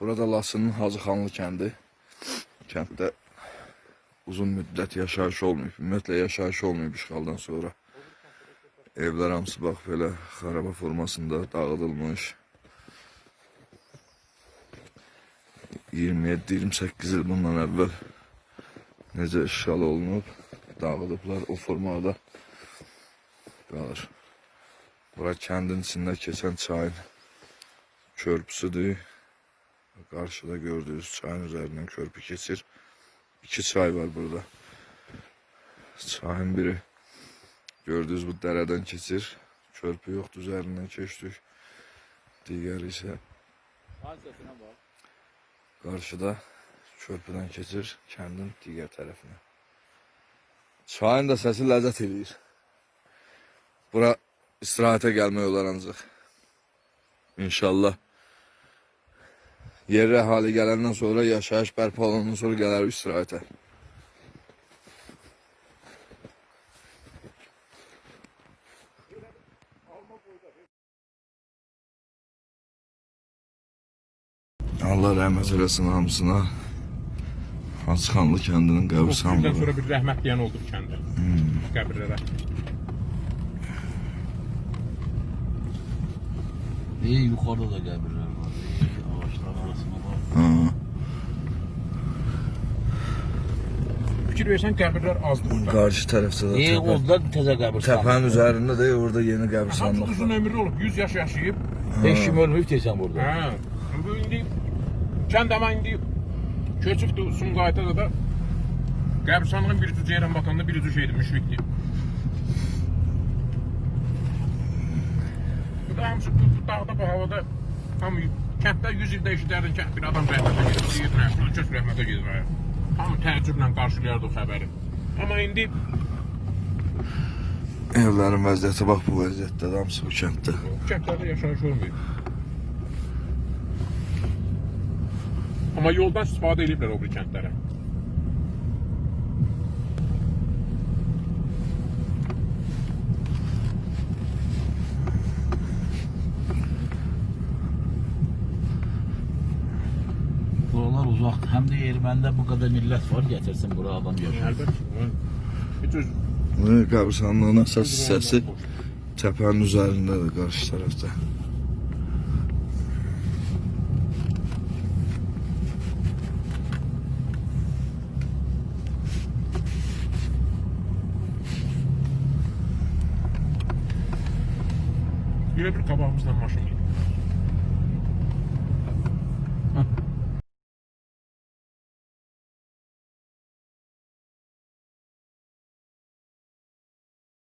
Burada Lasının Hacıxanlı kəndi. Kənddə uzun müddət yaşayış olmayıb. Ümumiyyətlə yaşayış olmayıb işğaldan sonra. Evlər hamısı bax belə xaraba formasında dağıdılmış. 27-28 il bundan əvvəl necə işğal olunub, dağıdıblar o formada qalır. Bura kəndin içində keçən çayın körpüsüdür. Karşıda gördüğünüz çayın üzerinden körpü geçir. İki çay var burada. Çayın biri gördüğünüz bu dereden geçir. Körpü yoktu üzerinden geçtik. Diğeri ise karşıda körpüden geçir kendin diğer tarafına. Çayın da sesi lezzet ediyor. Bura istirahate gelme yollar ancak. İnşallah yerli hali gelenden sonra yaşayış bərpa olandan sonra gələr istirahətə. Allah rəhmət eləsin hamısına. Haçxanlı kəndinin 30 qəbristanlığı. ildən sonra bir rəhmət deyən oldu bu kəndə. Qəbirlərə. İyi yukarıda da qəbirlər var. İyi ağaçların arasında var. Ha. Fikir versən qəbirlər azdır burada. Qarşı tərəfdə də İyi təpə. orada təzə qəbirstanlıq. Təpənin üzərində də orada yeni Hamısı qəbristanlıq uzun ömürlü olub, 100 yaş yaşayıb. Heç kim ölməyib deyirsən burada. Hə. Bu indi kənd ama indi köçübdü Sumqayıtada da qəbirstanlığın bir cücə yerən batanda bir cücə şeydi, müşrikdi. Bu da hamısı bu, bu dağda bu havada hamı kənddə 100 ildə eşidərdin ki, bir adam rəhmətə gedir, deyir, kəs rəhmətə gedir. Hamı təəccüblə qarşılayardı o xəbəri. Amma indi Evlərin vəziyyəti bax bu vəziyyətdə hamısı bu kənddə. kəndlərdə yaşayış olmuyor. Amma yoldan istifadə ediblər o bir kəndlərə. Uzaqdır. Həm də Ermənidə bu qədər millət var, gətirsin bura adam öz Bu qəbristanlığın əsas hissəsi təpənin üzərindədir qarşı tərəfdə. Elə bir qabağımızdan maşın gedir.